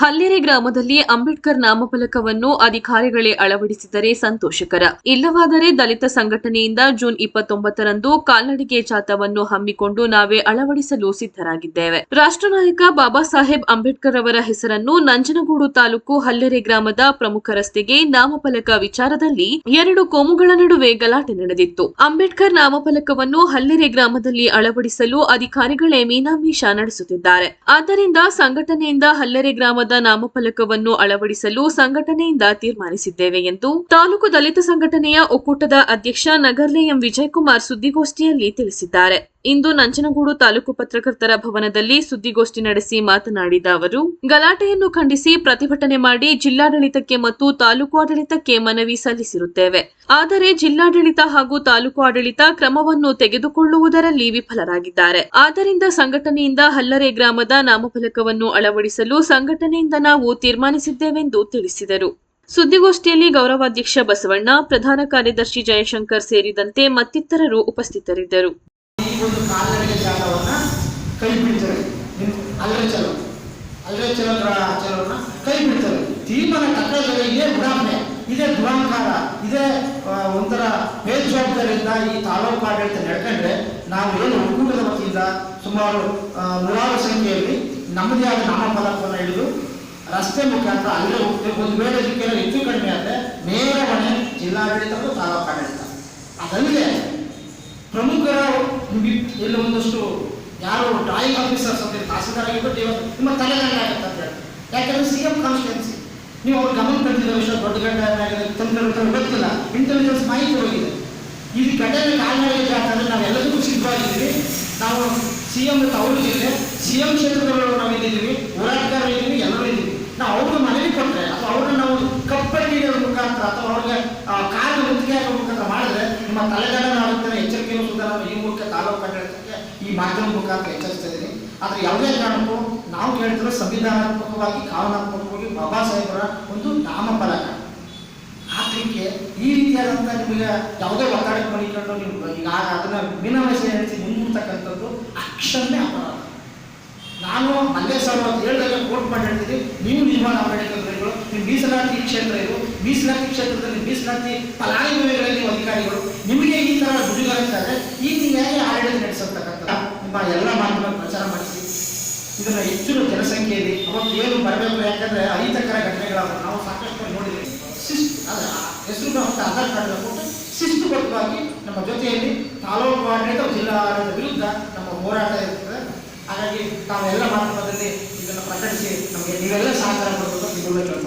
ಹಲ್ಲೆರೆ ಗ್ರಾಮದಲ್ಲಿ ಅಂಬೇಡ್ಕರ್ ನಾಮಫಲಕವನ್ನು ಅಧಿಕಾರಿಗಳೇ ಅಳವಡಿಸಿದರೆ ಸಂತೋಷಕರ. ಇಲ್ಲವಾದರೆ ದಲಿತ ಸಂಘಟನೆಯಿಂದ ಜೂನ್ ಇಪ್ಪತ್ತೊಂಬತ್ತರಂದು ಕಾಲ್ನಡಿಗೆ ಜಾಥಾವನ್ನು ಹಮ್ಮಿಕೊಂಡು ನಾವೇ ಅಳವಡಿಸಲು ಸಿದ್ಧರಾಗಿದ್ದೇವೆ. ರಾಷ್ಟ್ರನಾಯಕ ಬಾಬಾ ಸಾಹೇಬ್ ಅಂಬೇಡ್ಕರ್ ಅವರ ಹೆಸರನ್ನು ನಂಜನಗೂಡು ತಾಲೂಕು ಹಲ್ಲೆರೆ ಗ್ರಾಮದ ಪ್ರಮುಖ ರಸ್ತೆಗೆ ನಾಮಫಲಕ ವಿಚಾರದಲ್ಲಿ ಎರಡು ಕೋಮುಗಳ ನಡುವೆ ಗಲಾಟೆ ನಡೆದಿತ್ತು. ಅಂಬೇಡ್ಕರ್ ನಾಮಫಲಕವನ್ನು ಹಲ್ಲೆರೆ ಗ್ರಾಮದಲ್ಲಿ ಅಳವಡಿಸಲು ಅಧಿಕಾರಿಗಳೇ ಮೀನಾಮೀಷ ನಡೆಸುತ್ತಿದ್ದಾರೆ. ಆದ್ದರಿಂದ ಸಂಘಟನೆಯಿಂದ ಹಲ್ಲೆರೆ ಗ್ರಾಮದ ನಾಮಫಲಕವನ್ನು ಅಳವಡಿಸಲು ಸಂಘಟನೆಯಿಂದ ತೀರ್ಮಾನಿಸಿದ್ದೇವೆ ಎಂದು ತಾಲೂಕು ದಲಿತ ಸಂಘಟನೆಯ ಒಕ್ಕೂಟದ ಅಧ್ಯಕ್ಷ ನಗರ್ಲೆ ಎಂ ವಿಜಯಕುಮಾರ್ ಸುದ್ದಿಗೋಷ್ಠಿಯಲ್ಲಿ ತಿಳಿಸಿದ್ದಾರೆ. ಇಂದು ನಂಜನಗೂಡು ತಾಲೂಕು ಪತ್ರಕರ್ತರ ಭವನದಲ್ಲಿ ಸುದ್ದಿಗೋಷ್ಠಿ ನಡೆಸಿ ಮಾತನಾಡಿದ ಅವರು, ಗಲಾಟೆಯನ್ನು ಖಂಡಿಸಿ ಪ್ರತಿಭಟನೆ ಮಾಡಿ ಜಿಲ್ಲಾಡಳಿತಕ್ಕೆ ಮತ್ತು ತಾಲೂಕು ಆಡಳಿತಕ್ಕೆ ಮನವಿ ಸಲ್ಲಿಸಿರುತ್ತೇವೆ. ಆದರೆ ಜಿಲ್ಲಾಡಳಿತ ಹಾಗೂ ತಾಲೂಕು ಆಡಳಿತ ಕ್ರಮವನ್ನು ತೆಗೆದುಕೊಳ್ಳುವುದರಲ್ಲಿ ವಿಫಲರಾಗಿದ್ದಾರೆ. ಆದ್ದರಿಂದ ಸಂಘಟನೆಯಿಂದ ಹಲ್ಲರೆ ಗ್ರಾಮದ ನಾಮಫಲಕವನ್ನು ಅಳವಡಿಸಲು ಸಂಘಟನೆಯಿಂದ ನಾವು ತೀರ್ಮಾನಿಸಿದ್ದೇವೆಂದು ತಿಳಿಸಿದರು. ಸುದ್ದಿಗೋಷ್ಠಿಯಲ್ಲಿ ಗೌರವಾಧ್ಯಕ್ಷ ಬಸವಣ್ಣ, ಪ್ರಧಾನ ಕಾರ್ಯದರ್ಶಿ ಜಯಶಂಕರ್ ಸೇರಿದಂತೆ ಮತ್ತಿತರರು ಉಪಸ್ಥಿತರಿದ್ದರು. ಒಂದು ಕಾಲ್ನಡಿಗೆ ಜಾಗವನ್ನ ಕೈ ಬಿಡ್ತಾರೆ ಅಲ್ಲೇ ಚಲೋ. ಅಲ್ಲೇ ಚಲೋ ಚಲೋನ ಕೈ ಬಿಡ್ತಾರೆ ತೀರ್ಮಾನ ತಕ್ಕಂದ್ರೆ ಇದೇ ಉಡಾವಣೆ, ಇದೇ ದುರಾಂಕಾರ ಇದೇ ಒಂಥರ ಬೇಜವಾಬ್ದಾರಿಯಿಂದ ಈ ತಾಲೂಕು ಆಡಳಿತ ನಡ್ಕೊಂಡ್ರೆ ನಾವು ಏನು ಒಕ್ಕೂಟದ ವತಿಯಿಂದ ಸುಮಾರು ನೂರಾರು ಸಂಖ್ಯೆಯಲ್ಲಿ ನಮ್ಮದೇ ಆದ ನಾಮಫಲಕವನ್ನು ಹಿಡಿದು ರಸ್ತೆ ಮುಖಾಂತರ ಅಲ್ಲೇ ಹೋಗ್ತೇವೆ. ಒಂದು ವೇಳೆ ಇದಕ್ಕೆಲ್ಲ ಹೆಚ್ಚು ಕಡಿಮೆ ಆದರೆ ನೇರ ಹೊಣೆ ಜಿಲ್ಲಾಡಳಿತ ಮತ್ತು ತಾಲೂಕು ಆಡಳಿತ. ಅದಲ್ಲದೆ ಪ್ರಮುಖರ ನಿಮ್ಗೆ ಎಲ್ಲ ಒಂದಷ್ಟು ಯಾರು ಡ್ರಾಯಿಂಗ್ ಆಫೀಸರ್ಸ್ ಅಂತ ತಹಸೀಲ್ದಾರ್ ಇವತ್ತು ನಿಮ್ಮ ತಲೆದಂಡ ಆಗುತ್ತೆ ಅಂತ ಹೇಳಿ. ಯಾಕಂದ್ರೆ ಸಿ ಎಂ ಕಾನ್ಸ್ಟಿಟ್ಯೂನ್ಸಿ ನೀವು ಅವ್ರ ಗಮನ ತಂದಿದ್ದ ವಿಷಯ ದೊಡ್ಡ ಗಂಡ ತಂತ್ರ ಗೊತ್ತಿಲ್ಲ. ಇಂಟೆಲಿಜೆನ್ಸ್ ಮಾಹಿತಿ ಹೋಗಿದೆ. ಈ ಘಟನೆ ಕಾಲ್ನಡಿಗೆ ಅಂತಂದ್ರೆ ನಾವು ಎಲ್ಲದಕ್ಕೂ ಸಿದ್ಧವಾಗಿದ್ದೀವಿ. ನಾವು ಸಿ ಎಂ ಅವರು ಜಿಲ್ಲೆ ಸಿ ಎಂ ಕ್ಷೇತ್ರದಲ್ಲೂ ನಾವು ಇದ್ದೀವಿ. ಹೋರಾಟಗಾರರು ಇದ್ದೀವಿ. ಎಲ್ಲರೂ ಇದ್ದೀವಿ. ನಾವು ಅವ್ರನ್ನ ಮನವಿ ಕೊಟ್ಟರೆ ಅಥವಾ ಅವ್ರನ್ನ ನಾವು ಕಪ್ಪಟ್ಟಿ ಮುಖಾಂತರ ಅಥವಾ ಅವ್ರಿಗೆ ಕಾರಣ ಮುತ್ತಿಗೆ ಮುಖಾಂತರ ಮಾಡಿದ್ರೆ ನಿಮ್ಮ ತಲೆಗಡನ ಆಗುತ್ತೆ ಎಚ್ಚರಿಕೆಯನ್ನು ಸುದ್ದ ನಾನು ಈ ಮೂಲಕ ತಾಲೂಕು ಆಡಳಿತಕ್ಕೆ ಈ ಮಾಧ್ಯಮ ಮುಖಾಂತರ ಎಚ್ಚರಿಸ್ತಾ ಇದ್ದೀನಿ ಆದರೆ ಯಾವುದೇ ಕಾರಣಕ್ಕೂ ನಾವು ಕೇಳ್ತಿರೋ ಸಂವಿಧಾನಾತ್ಮಕವಾಗಿ, ಕಾನೂನಾತ್ಮಕವಾಗಿ ಬಾಬಾ ಸಾಹೇಬರ ಒಂದು ನಾಮಫಲಕ. ಹಾಕ್ಲಿಕ್ಕೆ ಈ ರೀತಿಯಾದಂಥ ನಿಮಗೆ ಯಾವುದೇ ಒತ್ತಡಕ್ಕೆ ಮಡಿಕೊಂಡು ನೀವು ಈಗ ಅದನ್ನು ಮೀನಾವಶಿ ನಡೆಸಿ ಮುಂದೂಡ್ತಕ್ಕಂಥದ್ದು ಅಕ್ಷರನೇ ಅಪರಾಧ. ನಾನು ಅಲ್ಲೇ ಸಾವಿರ ಏಳದಾಗ ಕೋರ್ಟ್ ಮಾಡಿ ನೀವು ನಿರ್ಮಾಣ ಅಂಬೇಡ್ಕರ್ಗಳು ನಿಮ್ಮ ಮೀಸಲಾತಿ ಕ್ಷೇತ್ರ ಇದು ಮೀಸಲಾತಿ ಕ್ಷೇತ್ರದಲ್ಲಿ ಮೀಸಲಾತಿ ಫಲಾನುಭವಿಗಳಲ್ಲಿ ಅಧಿಕಾರಿಗಳು, ನಿಮಗೆ ಈ ಥರ ದುಡಿಗಾರಿದ್ದಾರೆ ಈಗ ನೀವು ಹೇಗೆ ಆಡಳಿತ ನಡೆಸತಕ್ಕಂಥ ಎಲ್ಲ ಮಾತುಗಳನ್ನು ಪ್ರಚಾರ ಮಾಡಿಸಿ ಇದನ್ನ ಹೆಚ್ಚಿನ ಜನಸಂಖ್ಯೆಯಲ್ಲಿ ಅವತ್ತು ಏನು ಬರಬೇಕು ಯಾಕಂದ್ರೆ ಅಹಿತಕರ ಘಟನೆಗಳಾದ ನಾವು ಸಾಕಷ್ಟು ನೋಡಿದ್ದೀವಿ. ಶಿಸ್ತು ಅದ ಹೆಸರು ಮತ್ತು ಆಧಾರ್ ಕಾರ್ಡ್ ಕೊಟ್ಟು ಶಿಸ್ತುಬದ್ಧವಾಗಿ ನಮ್ಮ ಜೊತೆಯಲ್ಲಿ ತಾಲೂಕು ಆಡಳಿತ, ಜಿಲ್ಲಾ ಆಡಳಿತ ವಿರುದ್ಧ ನಮ್ಮ ಹೋರಾಟ ಇರ್ತದೆ. ಹಾಗಾಗಿ ತಾವೆಲ್ಲ ಮಾಧ್ಯಮದಲ್ಲಿ ಇದನ್ನು ಪ್ರಕಟಿಸಿ, ನಮಗೆ ನೀವೆಲ್ಲ ಸಹಕಾರ ಕೊಡಬೇಕು ಕೇಳ್ಕೊಳ್ತೀನಿ.